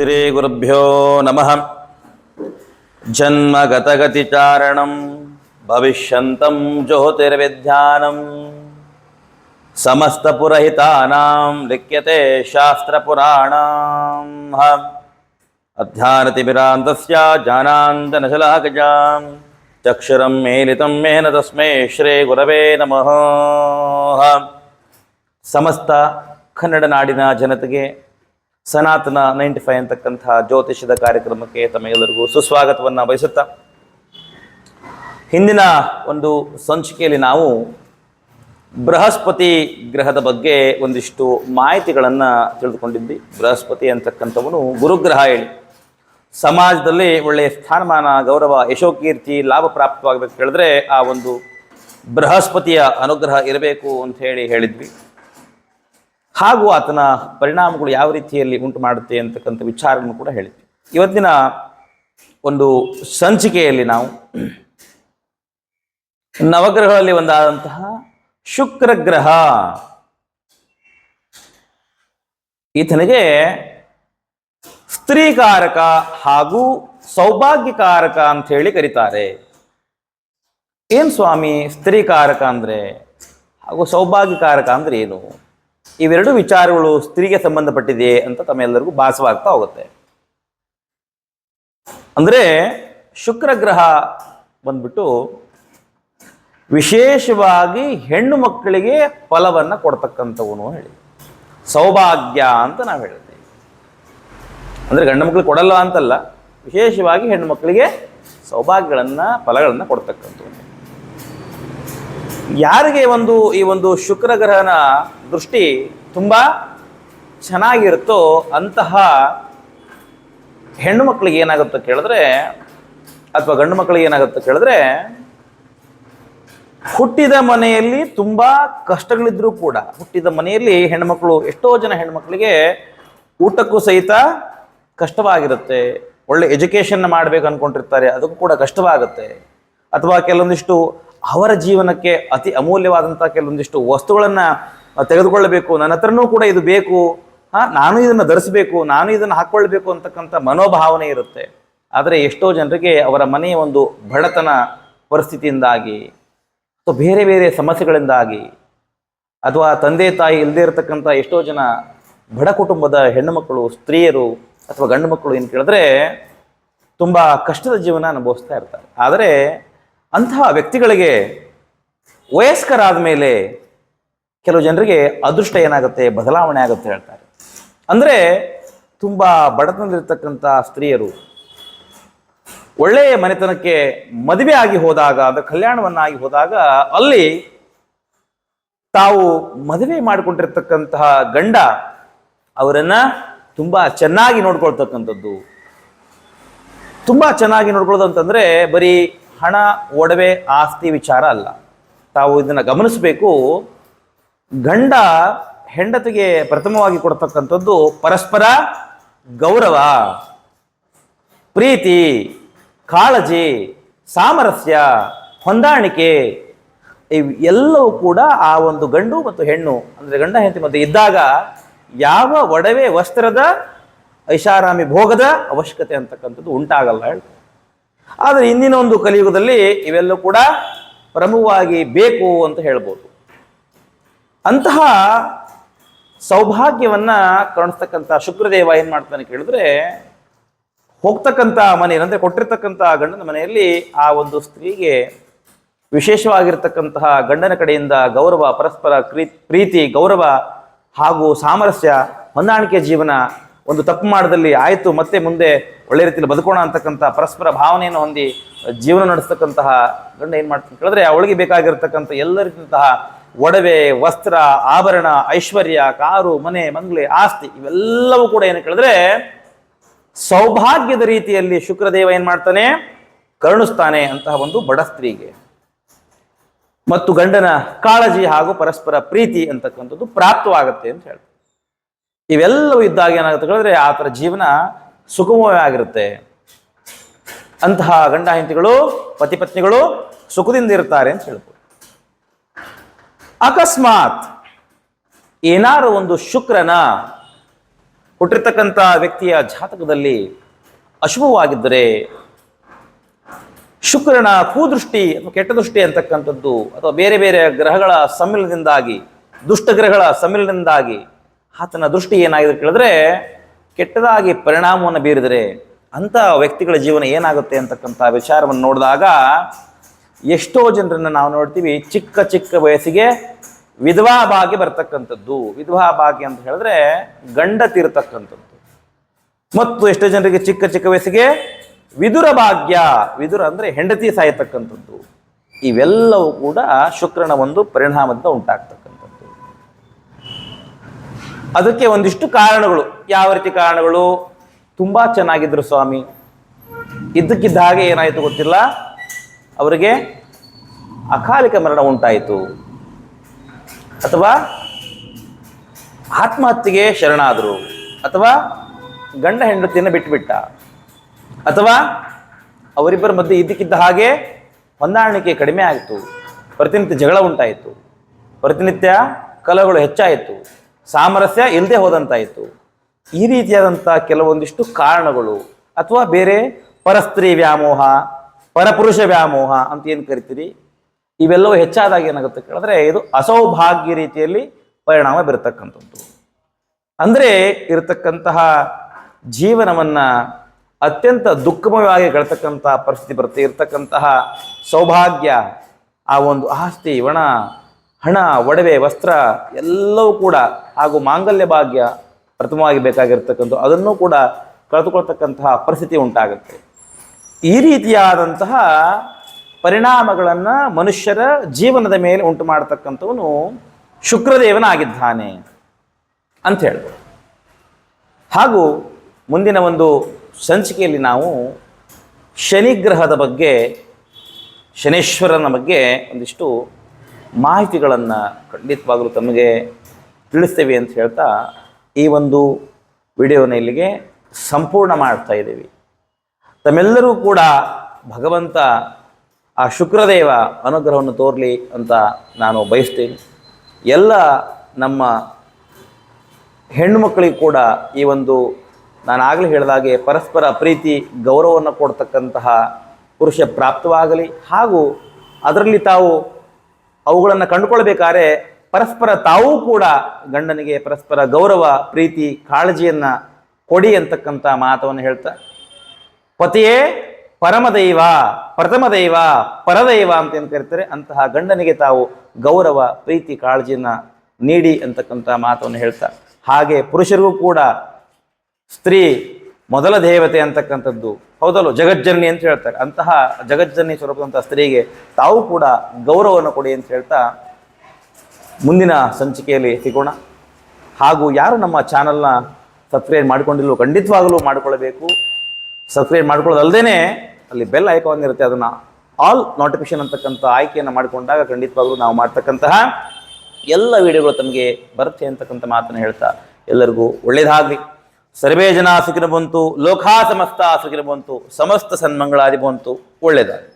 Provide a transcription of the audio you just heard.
श्रीगुरुभ्यो नमः जन्मगतगतिचारणं भविष्यन्तं ज्योतिर्विद्यानं समस्तपुरहितानां लिख्यते शास्त्रपुराणाम् अध्यानतिभिरान्तस्य जानान्तनशलाकजां चक्षुरं मेलितं मेन तस्मै श्रीगुरवे नमः ಸಮಸ್ತ ಕನ್ನಡ ನಾಡಿನ ಜನತೆಗೆ ಸನಾತನ ನೈಂಟಿ ಫೈವ್ ಅಂತಕ್ಕಂತಹ ಜ್ಯೋತಿಷ್ಯದ ಕಾರ್ಯಕ್ರಮಕ್ಕೆ ತಮಗೆಲ್ಲರಿಗೂ ಸುಸ್ವಾಗತವನ್ನು ಬಯಸುತ್ತಾ, ಹಿಂದಿನ ಒಂದು ಸಂಚಿಕೆಯಲ್ಲಿ ನಾವು ಬೃಹಸ್ಪತಿ ಗ್ರಹದ ಬಗ್ಗೆ ಒಂದಿಷ್ಟು ಮಾಹಿತಿಗಳನ್ನು ತಿಳಿದುಕೊಂಡಿದ್ವಿ. ಬೃಹಸ್ಪತಿ ಅಂತಕ್ಕಂಥವನು ಗುರುಗ್ರಹ ಹೇಳಿ. ಸಮಾಜದಲ್ಲಿ ಒಳ್ಳೆಯ ಸ್ಥಾನಮಾನ, ಗೌರವ, ಯಶೋಕೀರ್ತಿ, ಲಾಭ ಪ್ರಾಪ್ತವಾಗಬೇಕು ಹೇಳಿದ್ರೆ ಆ ಒಂದು ಬೃಹಸ್ಪತಿಯ ಅನುಗ್ರಹ ಇರಬೇಕು ಅಂತ ಹೇಳಿ ಹೇಳಿದ್ವಿ. ಹಾಗೂ ಆತನ ಪರಿಣಾಮಗಳು ಯಾವ ರೀತಿಯಲ್ಲಿ ಉಂಟು ಮಾಡುತ್ತೆ ಅಂತಕ್ಕಂಥ ವಿಚಾರವನ್ನು ಕೂಡ ಹೇಳಿದ್ವಿ. ಇವತ್ತಿನ ಒಂದು ಸಂಚಿಕೆಯಲ್ಲಿ ನಾವು ನವಗ್ರಹಗಳಲ್ಲಿ ಒಂದಾದಂತಹ ಶುಕ್ರ ಗ್ರಹ ಈತನಿಗೆ ಸ್ತ್ರೀಕಾರಕ ಹಾಗೂ ಸೌಭಾಗ್ಯಕಾರಕ ಅಂತ ಹೇಳಿ ಕರೀತಾರೆ. ಏನ್ ಸ್ವಾಮಿ ಸ್ತ್ರೀಕಾರಕ ಅಂದ್ರೆ ಹಾಗೂ ಸೌಭಾಗ್ಯಕಾರಕ ಅಂದ್ರೆ ಏನು? ಇವೆರಡು ವಿಚಾರಗಳು ಸ್ತ್ರೀಗೆ ಸಂಬಂಧಪಟ್ಟಿದೆ ಅಂತ ತಮ್ಮೆಲ್ಲರಿಗೂ ಭಾಸವಾಗ್ತಾ ಹೋಗುತ್ತೆ. ಅಂದ್ರೆ ಶುಕ್ರ ಗ್ರಹ ಬಂದ್ಬಿಟ್ಟು ವಿಶೇಷವಾಗಿ ಹೆಣ್ಣು ಮಕ್ಕಳಿಗೆ ಫಲವನ್ನ ಕೊಡ್ತಕ್ಕಂಥವನು ಹೇಳಿ. ಸೌಭಾಗ್ಯ ಅಂತ ನಾವು ಹೇಳ್ತೀವಿ ಅಂದ್ರೆ ಗಂಡು ಮಕ್ಕಳಿಗೆ ಕೊಡಲ್ಲ ಅಂತಲ್ಲ, ವಿಶೇಷವಾಗಿ ಹೆಣ್ಣು ಮಕ್ಕಳಿಗೆ ಸೌಭಾಗ್ಯಗಳನ್ನ, ಫಲಗಳನ್ನ ಕೊಡ್ತಕ್ಕಂಥವನು. ಯಾರಿಗೆ ಒಂದು ಈ ಒಂದು ಶುಕ್ರ ಗ್ರಹನ ದೃಷ್ಟಿ ತುಂಬ ಚೆನ್ನಾಗಿರುತ್ತೋ ಅಂತಹ ಹೆಣ್ಣು ಮಕ್ಕಳಿಗೆ ಏನಾಗುತ್ತೆ ಕೇಳಿದ್ರೆ, ಅಥವಾ ಗಂಡು ಮಕ್ಕಳಿಗೆ ಏನಾಗುತ್ತೆ ಕೇಳಿದ್ರೆ, ಹುಟ್ಟಿದ ಮನೆಯಲ್ಲಿ ತುಂಬ ಕಷ್ಟಗಳಿದ್ರೂ ಕೂಡ, ಹುಟ್ಟಿದ ಮನೆಯಲ್ಲಿ ಹೆಣ್ಮಕ್ಳು ಎಷ್ಟೋ ಜನ ಹೆಣ್ಮಕ್ಳಿಗೆ ಊಟಕ್ಕೂ ಸಹಿತ ಕಷ್ಟವಾಗಿರುತ್ತೆ. ಒಳ್ಳೆ ಎಜುಕೇಶನ್ ಮಾಡ್ಬೇಕು ಅನ್ಕೊಂಡಿರ್ತಾರೆ, ಅದಕ್ಕೂ ಕೂಡ ಕಷ್ಟವಾಗುತ್ತೆ. ಅಥವಾ ಕೆಲವೊಂದಿಷ್ಟು ಅವರ ಜೀವನಕ್ಕೆ ಅತಿ ಅಮೂಲ್ಯವಾದಂಥ ಕೆಲವೊಂದಿಷ್ಟು ವಸ್ತುಗಳನ್ನು ತೆಗೆದುಕೊಳ್ಳಬೇಕು. ನನ್ನ ಹತ್ರನೂ ಕೂಡ ಇದು ಬೇಕು. ಹಾ, ನಾನು ಇದನ್ನು ಧರಿಸಬೇಕು, ನಾನು ಇದನ್ನು ಹಾಕ್ಕೊಳ್ಬೇಕು ಅಂತಕ್ಕಂಥ ಮನೋಭಾವನೆ ಇರುತ್ತೆ. ಆದರೆ ಎಷ್ಟೋ ಜನರಿಗೆ ಅವರ ಮನೆಯ ಒಂದು ಬಡತನ ಪರಿಸ್ಥಿತಿಯಿಂದಾಗಿ, ಅಥವಾ ಬೇರೆ ಬೇರೆ ಸಮಸ್ಯೆಗಳಿಂದಾಗಿ, ಅಥವಾ ತಂದೆ ತಾಯಿ ಇಲ್ಲದೇ ಇರತಕ್ಕಂಥ ಎಷ್ಟೋ ಜನ ಬಡ ಕುಟುಂಬದ ಹೆಣ್ಣು ಮಕ್ಕಳು, ಸ್ತ್ರೀಯರು ಅಥವಾ ಗಂಡು ಮಕ್ಕಳು ಏನು ಕೇಳಿದ್ರೆ, ತುಂಬ ಕಷ್ಟದ ಜೀವನ ಅನುಭವಿಸ್ತಾ ಇರ್ತಾರೆ. ಆದರೆ ಅಂತಹ ವ್ಯಕ್ತಿಗಳಿಗೆ ವಯಸ್ಕರಾದ ಮೇಲೆ ಕೆಲವು ಜನರಿಗೆ ಅದೃಷ್ಟ ಏನಾಗುತ್ತೆ, ಬದಲಾವಣೆ ಆಗುತ್ತೆ ಹೇಳ್ತಾರೆ. ಅಂದರೆ ತುಂಬ ಬಡತನದಲ್ಲಿರ್ತಕ್ಕಂಥ ಸ್ತ್ರೀಯರು ಒಳ್ಳೆಯ ಮನೆತನಕ್ಕೆ ಮದುವೆ ಆಗಿ ಹೋದಾಗ ಅದು ಕಲ್ಯಾಣವನ್ನಾಗಿ ಹೋದಾಗ ಅಲ್ಲಿ ತಾವು ಮದುವೆ ಮಾಡಿಕೊಂಡಿರ್ತಕ್ಕಂತಹ ಗಂಡ ಅವರನ್ನ ತುಂಬಾ ಚೆನ್ನಾಗಿ ನೋಡ್ಕೊಳ್ತಕ್ಕಂಥದ್ದು. ತುಂಬಾ ಚೆನ್ನಾಗಿ ನೋಡ್ಕೊಳ್ಳೋದು ಅಂತಂದರೆ ಬರೀ ಹಣ ಒಡವೆ ಆಸ್ತಿ ವಿಚಾರ ಅಲ್ಲ. ತಾವು ಇದನ್ನ ಗಮನಿಸಬೇಕು. ಗಂಡ ಹೆಂಡತಿಗೆ ಪ್ರಥಮವಾಗಿ ಕೊಡ್ತಕ್ಕಂಥದ್ದು ಪರಸ್ಪರ ಗೌರವ, ಪ್ರೀತಿ, ಕಾಳಜಿ, ಸಾಮರಸ್ಯ, ಹೊಂದಾಣಿಕೆ. ಇವೆಲ್ಲವೂ ಕೂಡ ಆ ಒಂದು ಗಂಡು ಮತ್ತು ಹೆಣ್ಣು, ಅಂದ್ರೆ ಗಂಡ ಹೆಂಡತಿ ಮಧ್ಯೆ ಇದ್ದಾಗ ಯಾವ ಒಡವೆ ವಸ್ತ್ರದ ಐಷಾರಾಮಿ ಭೋಗದ ಅವಶ್ಯಕತೆ ಅಂತಕ್ಕಂಥದ್ದು ಉಂಟಾಗಲ್ಲ ಹೇಳ್ತಾರೆ ಆದರೆ ಇಂದಿನ ಒಂದು ಕಲಿಯುಗದಲ್ಲಿ ಇವೆಲ್ಲ ಕೂಡ ಪ್ರಮುಖವಾಗಿ ಬೇಕು ಅಂತ ಹೇಳ್ಬೋದು. ಅಂತಹ ಸೌಭಾಗ್ಯವನ್ನ ಕಾಣಿಸ್ತಕ್ಕಂಥ ಶುಕ್ರದೇವ ಏನ್ ಮಾಡ್ತಾನೆ ಕೇಳಿದ್ರೆ, ಹೋಗ್ತಕ್ಕಂಥ ಮನೆ, ಅಂದ್ರೆ ಕೊಟ್ಟಿರ್ತಕ್ಕಂಥ ಗಂಡನ ಮನೆಯಲ್ಲಿ ಆ ಒಂದು ಸ್ತ್ರೀಗೆ ವಿಶೇಷವಾಗಿರ್ತಕ್ಕಂತಹ ಗಂಡನ ಕಡೆಯಿಂದ ಗೌರವ, ಪರಸ್ಪರ ಪ್ರೀತಿ, ಗೌರವ ಹಾಗೂ ಸಾಮರಸ್ಯ ಹೊಂದಾಣಿಕೆ ಜೀವನ ಒಂದು ತಪ್ಪು ಮಾಡದಲ್ಲಿ ಆಯಿತು, ಮತ್ತೆ ಮುಂದೆ ಒಳ್ಳೆ ರೀತಿಯಲ್ಲಿ ಬದುಕೋಣ ಅಂತಕ್ಕಂಥ ಪರಸ್ಪರ ಭಾವನೆಯನ್ನು ಹೊಂದಿ ಜೀವನ ನಡೆಸ್ತಕ್ಕಂತಹ ಗಂಡ ಏನು ಮಾಡ್ತಾನೆ ಕೇಳಿದ್ರೆ, ಅವಳಿಗೆ ಬೇಕಾಗಿರ್ತಕ್ಕಂಥ ಎಲ್ಲ ರೀತಿಯಂತಹ ಒಡವೆ, ವಸ್ತ್ರ, ಆಭರಣ, ಐಶ್ವರ್ಯ, ಕಾರು, ಮನೆ ಮಂಗ್ಲೆ ಆಸ್ತಿ, ಇವೆಲ್ಲವೂ ಕೂಡ ಏನು ಕೇಳಿದ್ರೆ, ಸೌಭಾಗ್ಯದ ರೀತಿಯಲ್ಲಿ ಶುಕ್ರದೇವ ಏನ್ ಮಾಡ್ತಾನೆ, ಕರುಣಿಸ್ತಾನೆ ಅಂತಹ ಒಂದು ಬಡ ಸ್ತ್ರೀಗೆ. ಮತ್ತು ಗಂಡನ ಕಾಳಜಿ ಹಾಗೂ ಪರಸ್ಪರ ಪ್ರೀತಿ ಅಂತಕ್ಕಂಥದ್ದು ಪ್ರಾಪ್ತವಾಗುತ್ತೆ ಅಂತ ಹೇಳ್ತಾರೆ. ಇವೆಲ್ಲವೂ ಇದ್ದಾಗ ಏನಾಗುತ್ತೆ ಹೇಳಿದ್ರೆ ಆತರ ಜೀವನ ಸುಗಮವಾಗಿರುತ್ತೆ ಅಂತಹ ಗಂಡ ಹೆಂಡತಿಗಳು, ಪತಿ ಪತ್ನಿಗಳು ಸುಖದಿಂದ ಇರ್ತಾರೆ ಅಂತ ಹೇಳ್ಬೋದು. ಅಕಸ್ಮಾತ್ ಏನಾರು ಒಂದು ಶುಕ್ರನ ಹುಟ್ಟಿರ್ತಕ್ಕಂಥ ವ್ಯಕ್ತಿಯ ಜಾತಕದಲ್ಲಿ ಅಶುಭವಾಗಿದ್ದರೆ ಶುಕ್ರನ ಕೂದೃಷ್ಟಿ ಅಥವಾ ಕೆಟ್ಟ ದೃಷ್ಟಿ ಅಂತಕ್ಕಂಥದ್ದು ಅಥವಾ ಬೇರೆ ಬೇರೆ ಗ್ರಹಗಳ ಸಮ್ಮಿಲನದಿಂದಾಗಿ, ದುಷ್ಟ ಗ್ರಹಗಳ ಸಮ್ಮಿಲನದಿಂದಾಗಿ ಆತನ ದೃಷ್ಟಿ ಏನಾಗಿದೆ ಕೇಳಿದ್ರೆ, ಕೆಟ್ಟದಾಗಿ ಪರಿಣಾಮವನ್ನು ಬೀರಿದರೆ ಅಂಥ ವ್ಯಕ್ತಿಗಳ ಜೀವನ ಏನಾಗುತ್ತೆ ಅಂತಕ್ಕಂಥ ವಿಚಾರವನ್ನು ನೋಡಿದಾಗ, ಎಷ್ಟೋ ಜನರನ್ನು ನಾವು ನೋಡ್ತೀವಿ, ಚಿಕ್ಕ ಚಿಕ್ಕ ವಯಸ್ಸಿಗೆ ವಿಧವಾ ಭಾಗ್ಯ ಬರ್ತಕ್ಕಂಥದ್ದು. ವಿಧವಾ ಭಾಗ್ಯ ಅಂತ ಹೇಳಿದ್ರೆ ಗಂಡ ತೀರ್ತಕ್ಕಂಥದ್ದು. ಮತ್ತು ಎಷ್ಟೋ ಜನರಿಗೆ ಚಿಕ್ಕ ಚಿಕ್ಕ ವಯಸ್ಸಿಗೆ ವಿದುರ ಭಾಗ್ಯ, ವಿದುರ ಅಂದರೆ ಹೆಂಡತಿ ಸಾಯತಕ್ಕಂಥದ್ದು. ಇವೆಲ್ಲವೂ ಕೂಡ ಶುಕ್ರನ ಒಂದು ಪರಿಣಾಮದಿಂದ ಉಂಟಾಗ್ತಕ್ಕಂಥದ್ದು ಅದಕ್ಕೆ ಒಂದಿಷ್ಟು ಕಾರಣಗಳು. ಯಾವ ರೀತಿ ಕಾರಣಗಳು? ತುಂಬಾ ಚೆನ್ನಾಗಿದ್ರು ಸ್ವಾಮಿ. ಇದ್ದಕ್ಕಿದ್ದ ಹಾಗೆ ಏನಾಯಿತು ಗೊತ್ತಿಲ್ಲ. ಅವರಿಗೆ ಅಕಾಲಿಕ ಮರಣ ಉಂಟಾಯಿತು. ಅಥವಾ ಆತ್ಮಹತ್ಯೆಗೆ ಶರಣಾದರು. ಅಥವಾ ಗಂಡ ಹೆಂಡತಿಯನ್ನು ಬಿಟ್ಟುಬಿಟ್ಟ. ಅಥವಾ ಅವರಿಬ್ಬರ ಮಧ್ಯೆ ಇದ್ದಕ್ಕಿದ್ದ ಹಾಗೆ ಹೊಂದಾಣಿಕೆ ಕಡಿಮೆ ಆಯಿತು. ಪ್ರತಿನಿತ್ಯ ಜಗಳ ಉಂಟಾಯಿತು. ಪ್ರತಿನಿತ್ಯ ಕಲಗಳು ಹೆಚ್ಚಾಯಿತು. ಸಾಮರಸ್ಯ ಇಲ್ಲದೆ ಹೋದಂತಾಯಿತು. ಈ ರೀತಿಯಾದಂಥ ಕೆಲವೊಂದಿಷ್ಟು ಕಾರಣಗಳು ಅಥವಾ ಬೇರೆ ಪರಸ್ತ್ರೀ ವ್ಯಾಮೋಹ, ಪರಪುರುಷ ವ್ಯಾಮೋಹ ಅಂತ ಏನು ಕರಿತೀರಿ? ಇವೆಲ್ಲವೂ ಹೆಚ್ಚಾದಾಗ ಏನಾಗುತ್ತೆ ಕೇಳಿದ್ರೆ ಇದು ಅಸೌಭಾಗ್ಯ ರೀತಿಯಲ್ಲಿ ಪರಿಣಾಮ ಬೀರತಕ್ಕಂಥದ್ದು. ಅಂದರೆ ಇರತಕ್ಕಂತಹ ಜೀವನವನ್ನು ಅತ್ಯಂತ ದುಃಖಮಯವಾಗಿ ಕಳ್ತಕ್ಕಂತಹ ಪರಿಸ್ಥಿತಿ ಬರುತ್ತೆ. ಇರತಕ್ಕಂತಹ ಸೌಭಾಗ್ಯ, ಆ ಒಂದು ಆಸ್ತಿ, ಒಣ ಹಣ, ಒಡವೆ, ವಸ್ತ್ರ ಎಲ್ಲವೂ ಕೂಡ ಹಾಗೂ ಮಾಂಗಲ್ಯ ಭಾಗ್ಯ ಪ್ರಥಮವಾಗಿ ಬೇಕಾಗಿರ್ತಕ್ಕಂಥ, ಅದನ್ನು ಕೂಡ ಕಳೆದುಕೊಳ್ತಕ್ಕಂತಹ ಪರಿಸ್ಥಿತಿ ಉಂಟಾಗುತ್ತೆ. ಈ ರೀತಿಯಾದಂತಹ ಪರಿಣಾಮಗಳನ್ನು ಮನುಷ್ಯರ ಜೀವನದ ಮೇಲೆ ಉಂಟು ಮಾಡತಕ್ಕಂಥವನು ಶುಕ್ರದೇವನಾಗಿದ್ದಾನೆ ಅಂತ ಹೇಳ್ಬೋದು. ಹಾಗೂ ಮುಂದಿನ ಒಂದು ಸಂಚಿಕೆಯಲ್ಲಿ ನಾವು ಶನಿಗ್ರಹದ ಬಗ್ಗೆ, ಶನೇಶ್ವರನ ಬಗ್ಗೆ ಒಂದಿಷ್ಟು ಮಾಹಿತಿಗಳನ್ನು ಖಂಡಿತವಾಗಲೂ ತಮಗೆ ತಿಳಿಸ್ತೇವೆ ಅಂತ ಹೇಳ್ತಾ ಈ ಒಂದು ವಿಡಿಯೋನ ಇಲ್ಲಿಗೆ ಸಂಪೂರ್ಣ ಮಾಡ್ತಾ ಇದ್ದೀವಿ. ತಮ್ಮೆಲ್ಲರೂ ಕೂಡ ಭಗವಂತ ಆ ಶುಕ್ರದೇವ ಅನುಗ್ರಹವನ್ನು ತೋರಲಿ ಅಂತ ನಾನು ಬಯಸ್ತೀನಿ. ಎಲ್ಲ ನಮ್ಮ ಹೆಣ್ಣುಮಕ್ಕಳಿಗೆ ಕೂಡ ಈ ಒಂದು ನಾನು ಆಗಲೇ ಹೇಳಿದಾಗೆ ಪರಸ್ಪರ ಪ್ರೀತಿ, ಗೌರವವನ್ನು ಕೊಡ್ತಕ್ಕಂತಹ ಪುರುಷ ಪ್ರಾಪ್ತವಾಗಲಿ ಹಾಗೂ ಅದರಲ್ಲಿ ತಾವು ಅವುಗಳನ್ನು ಕಂಡುಕೊಳ್ಬೇಕಾದ್ರೆ ಪರಸ್ಪರ ತಾವೂ ಕೂಡ ಗಂಡನಿಗೆ ಪರಸ್ಪರ ಗೌರವ, ಪ್ರೀತಿ, ಕಾಳಜಿಯನ್ನು ಕೊಡಿ ಅಂತಕ್ಕಂಥ ಮಾತವನ್ನು ಹೇಳ್ತಾ ಪತಿಯೇ, ಪರಮದೈವ ಪ್ರಥಮ ದೈವ ಪರದೈವ ಅಂತ ಏನು ಕರೀತಾರೆ? ಅಂತಹ ಗಂಡನಿಗೆ ತಾವು ಗೌರವ, ಪ್ರೀತಿ, ಕಾಳಜಿಯನ್ನು ನೀಡಿ ಅಂತಕ್ಕಂಥ ಮಾತವನ್ನು ಹೇಳ್ತಾ ಹಾಗೆ ಪುರುಷರಿಗೂ ಕೂಡ ಸ್ತ್ರೀ ಮೊದಲ ದೇವತೆ ಅಂತಕ್ಕಂಥದ್ದು ಹೌದಲ್ಲ? ಜಗಜ್ಜನನಿ ಅಂತ ಹೇಳ್ತಾರೆ. ಅಂತಹ ಜಗಜ್ಜನನಿ ಸ್ವರೂಪದಂತಹ ಸ್ತ್ರೀಗೆ ತಾವು ಕೂಡ ಗೌರವವನ್ನು ಕೊಡಿ ಅಂತ ಹೇಳ್ತಾ ಮುಂದಿನ ಸಂಚಿಕೆಯಲ್ಲಿ ಸಿಗೋಣ. ಹಾಗೂ ಯಾರು ನಮ್ಮ ಚಾನಲ್ನ ಸಬ್ಸ್ಕ್ರೈಬ್ ಮಾಡಿಕೊಂಡಿಲ್ಲೋ ಖಂಡಿತವಾಗಲೂ ಮಾಡಿಕೊಳ್ಳಬೇಕು. ಸಬ್ಸ್ಕ್ರೈಬ್ ಮಾಡ್ಕೊಳ್ಳೋದಲ್ಲದೇ ಅಲ್ಲಿ ಬೆಲ್ ಐಕಾನ್ ಇರುತ್ತೆ, ಅದನ್ನು ಆಲ್ ನೋಟಿಫಿಕೇಶನ್ ಅಂತಕ್ಕಂಥ ಆಯ್ಕೆಯನ್ನು ಮಾಡಿಕೊಂಡಾಗ ಖಂಡಿತವಾಗಲೂ ನಾವು ಮಾಡ್ತಕ್ಕಂತಹ ಎಲ್ಲ ವಿಡಿಯೋಗಳು ತಮಗೆ ಬರುತ್ತೆ ಅಂತಕ್ಕಂಥ ಮಾತನ್ನು ಹೇಳ್ತಾ ಎಲ್ಲರಿಗೂ ಒಳ್ಳೇದಾಗಲಿ. ಸರ್ವೇ ಜನ ಸುಖಿನ ಬಂತು ಲೋಕಾ ಸಮಸ್ತ ಸುಖಿನ ಬಂತು ಸಮಸ್ತ ಸನ್ಮಂಗಳಾದಿ ಬಂತು ಒಳ್ಳೇದಾಗಲಿ